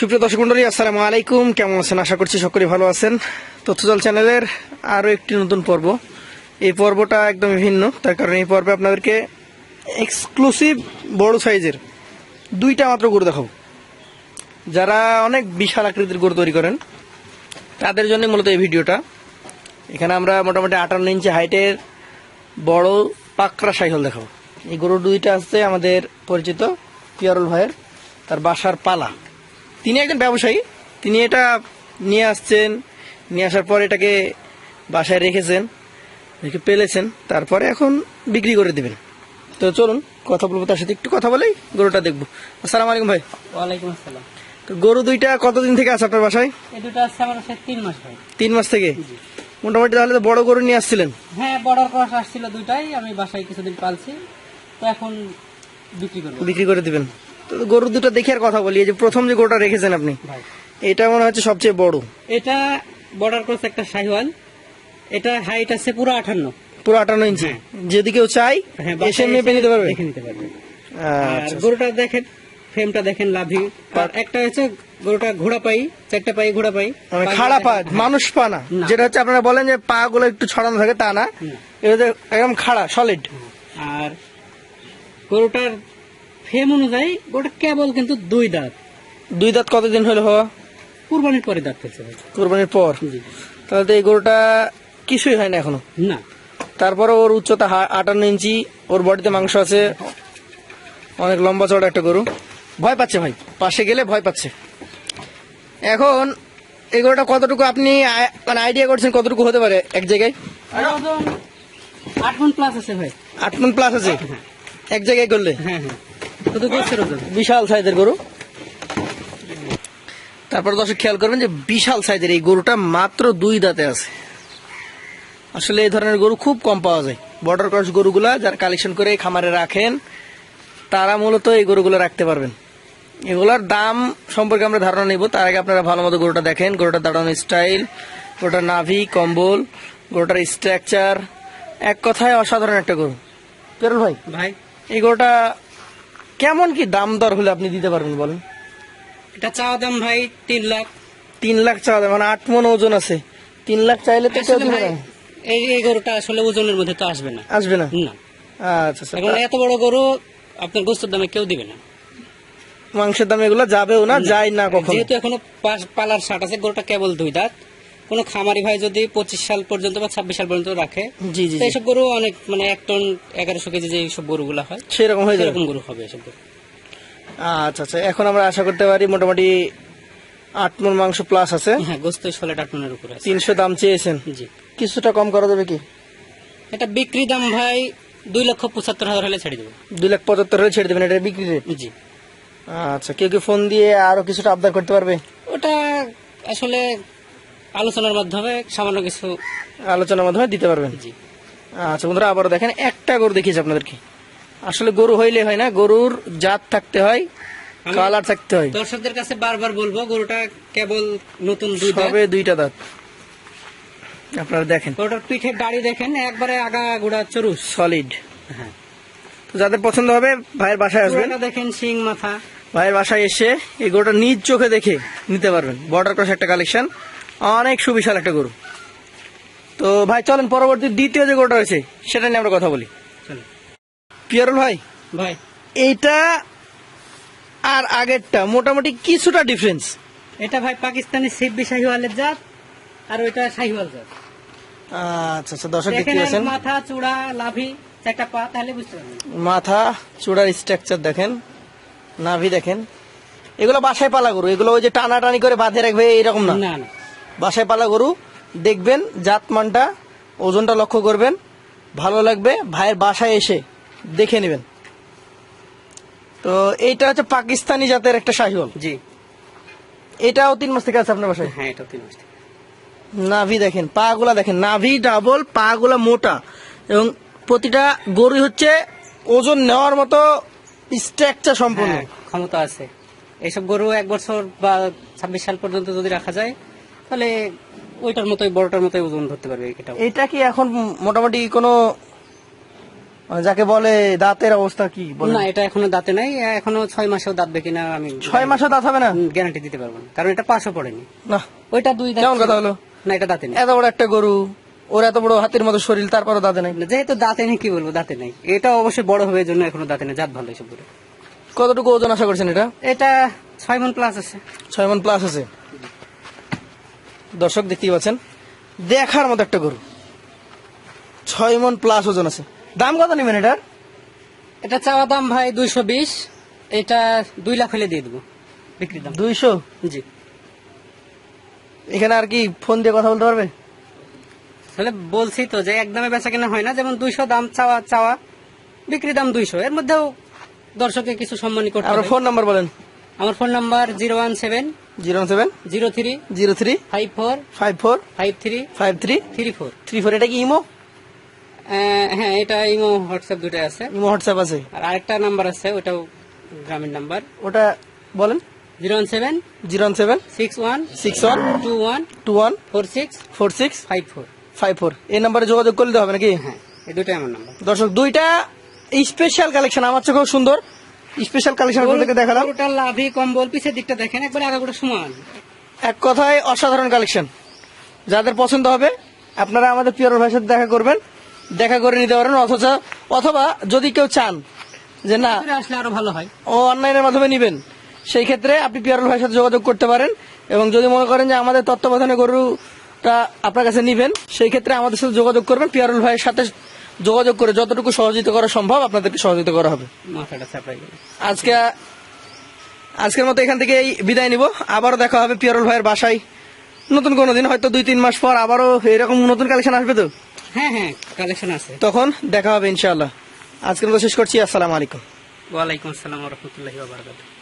সুপ্রিয় দর্শক মন্ডলী, আসসালামু আলাইকুম। কেমন আছেন? আশা করছি সকলে ভালো আছেন। তথ্যজল চ্যানেলের আরও একটি নতুন পর্ব। এই পর্বটা একদম ভিন্ন। তার কারণে এই পর্বে আপনাদেরকে এক্সক্লুসিভ বড় সাইজের দুইটা মাত্র গরু দেখাবো। যারা অনেক বিশাল আকৃতির গরু তৈরি করেন, তাদের জন্য মূলত এই ভিডিওটা। এখানে আমরা মোটামুটি আটান্ন ইঞ্চি হাইটের বড় পাকড়া সাইকেল দেখাবো। এই গরু দুইটা আছে আমাদের পরিচিত পিয়ারুল ভাইয়ের, তার বাসার পালা। তিনি একজন ব্যবসায়ী। তিনি এটা নিয়ে আসছেন নিয়ে আসার পর এটাকে বাসায় রেখেছেন রেখে পেলেছেন তারপরে এখন বিক্রি করে দেবেন। তো চলুন কথা বলব তার সাথে। একটু কথা বলেই গরুটা দেখব। আসসালাম আলাইকুম ভাই। ওয়ালাইকুম আসসালাম। তো গরু দুইটা কতদিন থেকে আছে আপনার বাসায়? এই দুটো আছে আমার তিন মাস ভাই। তিন মাস থেকে? মোটামুটি তাহলে তো বড় গরু নিয়ে আসছিলেন। হ্যাঁ বড় ক্রস আসছিল দুটাই আমি বাসায় কিছুদিন পালছি। তো এখন বিক্রি বিক্রি করে দিবেন। গরু দুটো দেখে আর কথা বলি এই যে প্রথম যে গরুটা রেখেছেন আপনি এটা মনে হচ্ছে সবচেয়ে বড়। এটা বর্ডার ক্রস একটা শাহিওয়াল এটা হাইট আছে পুরো আঠান্ন। পুরো আটান্ন ইঞ্চি যদি কেউ চাই হ্যাঁ এসে মেপে নিতে পারবে। দেখে নিতে পারবে। আর আচ্ছা গরুটা দেখেন ফ্রেমটা দেখেন লাভি। আর একটা হচ্ছে গরুটা ঘোড়া পাই চারটা পাই ঘোড়া পাই। মানে খাড়া পা মানুষ পা না। যেটা হচ্ছে আপনারা বলেন যে পা গুলো একটু ছড়ানো থাকে তা না। এটা একদম খাড়া সলিড আর গরুটার ফ্রেম অনুযায়ী গরুটা কেবল কিন্তু দুই দাঁত। দুই দাঁত কতদিন হলো হওয়া কুরবানির পরে দাঁত ফেলছে ভাই। কোরবানির পর? তাহলে তো এই গরুটা কিছুই হয় না এখনও? না। তারপরে ওর উচ্চতা আটান্ন ইঞ্চি ওর বডিতে মাংস আছে। অনেক লম্বা চড়া একটা গরু। ভয় পাচ্ছে ভাই। পাশে গেলে ভয় পাচ্ছে। এখন এই গরুটা কতটুকু আপনি মানে আইডিয়া করছেন কতটুকু হতে পারে এক জায়গায়? আট মন প্লাস আছে ভাই। আট মন প্লাস আছে? এক জায়গায় করলে? হ্যাঁ হ্যাঁ। বিশাল সাইজের গরু। তারপর দর্শক খেয়াল করবেন যে বিশাল সাইজের এই গরুটা মাত্র দুই দাঁতে আছে। আসলে এই ধরনের গরু খুব কম পাওয়া যায়। বর্ডার ক্রস গরুগুলা যারা কালেকশন করে খামারে রাখেন তারা মূলত এই গরুগুলো রাখতে পারবেন। এগুলোর দাম সম্পর্কে আমরা ধারণা নিব। তার আগে আপনারা ভালো মতো গরুটা দেখেন। গরুটার দাঁড়ানোর স্টাইল গরুটার নাভি কম্বল গরুটার স্ট্রাকচার এক কথায় অসাধারণ একটা গরু। পেরুল ভাই ভাই। এই গরুটা কেমন কি দাম দর হলে আপনি দিতে পারবেন বলেন? এটা চাওয়া দাম ভাই তিন লাখ। তিন লাখ চাওয়া দাম মানে আট মন ওজন আছে। তিন লাখ চাইলে তো কেউ দিবে না। এই এই গরুটা আসলে ওজনের মধ্যে তো আসবে না। আসবে না? না। আচ্ছা আচ্ছা। এখন এত বড় গরু আপনার গোস্তর দামে কেউ দিবে না। মাংসের দাম এগুলো যাবেও না যায় না কখন। যেহেতু এখনও পালার শার্ট আছে গরুটা কেবল দুই দাঁত। কোনো খামারি ভাই যদি পঁচিশ সাল পর্যন্ত বা ছাব্বিশ সাল পর্যন্ত রাখে জি জি এইসব গরু অনেক মানে এক টন এগারোশো কেজি যে এইসব গরুগুলা হয় সেরকম হয়ে সেরকম গরু হবে এসব গরু। আচ্ছা আচ্ছা এখন আমরা আশা করতে পারি মোটামুটি আট মন মাংস প্লাস আছে। হ্যাঁ গোস্ত ষোলো আট টনের উপরে তিনশো দাম চেয়েছেন। জি। কিছুটা কম করা যাবে কি? এটা বিক্রি দাম ভাই দুই লক্ষ পঁচাত্তর হাজার হলে ছেড়ে দেবো। দুই লাখ পঁচাত্তর হলে ছেড়ে দেবেন এটা বিক্রি রেট জি। আচ্ছা কেউ কি ফোন দিয়ে আরও কিছুটা আবদার করতে পারবে? ওটা আসলে আলোচনার মাধ্যমে সামান্য কিছু আলোচনার মাধ্যমে দিতে পারবেন। জি। আচ্ছা বন্ধুরা আবারও দেখেন একটা গরু দেখিয়েছি আপনাদেরকে। আসলে গরু হইলে হয় না গরুর জাত থাকতে হয় কালার থাকতে হয়। দর্শকদের কাছে বারবার বলব গরুটা কেবল নতুন দুই দাঁত। সবে দুইটা দাঁত। আপনারা দেখেন। গরুটার পিঠের দাড়ি দেখেন একবারে আগা গোড়া চরুস। সলিড হ্যাঁ। তো যাদের পছন্দ হবে ভাইয়ের বাসায় আসবেন। দেখেন শিং মাথা। ভাইয়ের বাসায় এসে এই গরুটা নিজ চোখে দেখে নিতে পারবেন। বর্ডার ক্রস একটা কালেকশন অনেক সুবিশাল একটা গরু। তো ভাই চলেন পরবর্তী দ্বিতীয় যে গরুটা রয়েছে সেটা নিয়ে আমরা কথা বলি। পিয়ারুল ভাই ভাই। এইটা আর আগেরটা মোটামুটি কিছুটা ডিফারেন্স এটা ভাই পাকিস্তানি সিব্বি শাহিওয়ালের জাত আর ওইটা শাহিওয়াল জাত। আচ্ছা আচ্ছা দর্শক দেখতে পাচ্ছেন? মাথা চূড়া লাভি চারটা পা তাহলে বুঝতে পারবেন। মাথা চূড়ার স্ট্রাকচার দেখেন নাভি দেখেন। এগুলো বাসায় পালা গরু এগুলো ওই যে টানাটানি করে বাঁধে রাখবে এরকম না? না না। বাসায় পালা গরু দেখবেন জাত মানটা ওজনটা লক্ষ্য করবেন ভালো লাগবে ভাইয়ের বাসায় এসে দেখে নেবেন। তো এইটা হচ্ছে পাকিস্তানি জাতের একটা শাহিওয়াল। জি। এটাও তিন মাস থেকে আছে আপনার বাসায়? হ্যাঁ এটা তিন মাস নাভি দেখেন পা গুলা দেখেন নাভি ডাবল পা গুলা মোটা। এবং প্রতিটা গরু হচ্ছে ওজন নেওয়ার মতো স্ট্রাকচার সম্পূর্ণ হ্যাঁ, ক্ষমতা আছে। এইসব গরু এক বছর বা ছাব্বিশ সাল পর্যন্ত যদি রাখা যায় তাহলে ওইটার মতোই বড়টার মতোই ওজন ধরতে পারবে এটা। এটা কি এখন মোটামুটি কোনো মানে যাকে বলে দাঁতের অবস্থা কি না এটা এখনও দাঁতে নাই এখনও ছয় মাসেও দাঁতবে না আমি ছয় মাসও দাঁত হবে না? গ্যারান্টি দিতে পারব না কারণ এটা পাশও পড়েনি। না। ওইটা দুই দাঁত কেমন কথা হলো? না এটা দাঁতে নেই। এত বড় একটা গরু ওর এত বড় হাতের মতো শরীর তারপরও দাঁতে নাই। যেহেতু দাঁতে নেই কি বলব দাঁতে নেই। এটা অবশ্যই বড় হবে জন্য এখনও দাঁতে নেই জাত ভালো এসব কতটুকু ওজন আশা করছেন এটা? এটা ছয় মন প্লাস আছে। ছয় মন প্লাস আছে। দর্শক দেখতেই পাচ্ছেন দেখার মতো একটা গরু। ছয় মন প্লাস ওজন আছে। দাম কত নেবেন এটার? এটা চাওয়া দাম ভাই দুইশো বিশ এটা দুই লাখ হলে দিয়ে দেবো বিক্রির দাম। দুইশো? জি। এখানে আর কি ফোন দিয়ে কথা বলতে পারবে? তাহলে বলছি তো যে একদমে বেচা কেনা হয় না যেমন দুইশো দাম চাওয়া চাওয়া বিক্রি দাম দুইশো। এর মধ্যেও দর্শকে কিছু সম্মানী করতে হবে। ফোন নাম্বার বলেন। আমার phone number zero one seven zero seven? Zero three zero three? Five four five four? Five three five three? Three four. Three four এটা কি ইমো? হ্যাঁ এটা ইমো হোয়াটসঅ্যাপ দুটাই আছে। ইমো হোয়াটসঅ্যাপ আছে। আর আরেকটা নাম্বার আছে ওটাও গ্রামীণ নাম্বার। ওটা বলেন। Zero one seven zero seven six one six one two one two one four six four six five four. Five four. এই নাম্বারে যোগাযোগ করলে হবে নাকি? হ্যাঁ এই দুটাই আমার নাম্বার। দর্শক দুইটা স্পেশাল কালেকশন। আমার চোখেও সুন্দর। স্পেশাল কালেকশন আপনাদেরকে দেখালাম। গরুটা লাভি কম্বল পিছের দিকটা দেখেন একবার আগাগোটা সমান। এক কথায় অসাধারণ কালেকশন। যাদের পছন্দ হবে আপনারা আমাদের পিওর ভাইয়ের সাথে দেখা করবেন দেখা করে নিতে পারেন অথচ অথবা যদি কেউ চান যে না আসলে আরও ভালো হয়। ও অনলাইনের মাধ্যমে নিবেন সেই ক্ষেত্রে আপনি পিয়ারুল ভাইয়ের সাথে যোগাযোগ করতে পারেন এবং যদি মনে করেন যে আমাদের তত্ত্বাবধানে গরুটা আপনার কাছে নিবেন সেই ক্ষেত্রে আমাদের সাথে যোগাযোগ করবেন পিয়ারুল ভাইয়ের সাথে যোগাযোগ করে যতটুকু সহযোগিতা করা সম্ভব আপনাদেরকে সহযোগিতা করা হবে। আজকে আজকের মতো এখান থেকে বিদায় নিব। আবারও দেখা হবে পিয়ারুল ভাইয়ের বাসায়। নতুন কোনো দিন হয়তো দুই তিন মাস পর আবারও এরকম নতুন কালেকশন আসবে তো? হ্যাঁ হ্যাঁ কালেকশন আছে। তখন দেখা হবে ইনশাআল্লাহ। আজকের মতো শেষ করছি। আসসালামু আলাইকুম। ওয়ালাইকুম আসসালাম রহমতুল্লাহি ওয়া বারাকাতুহু।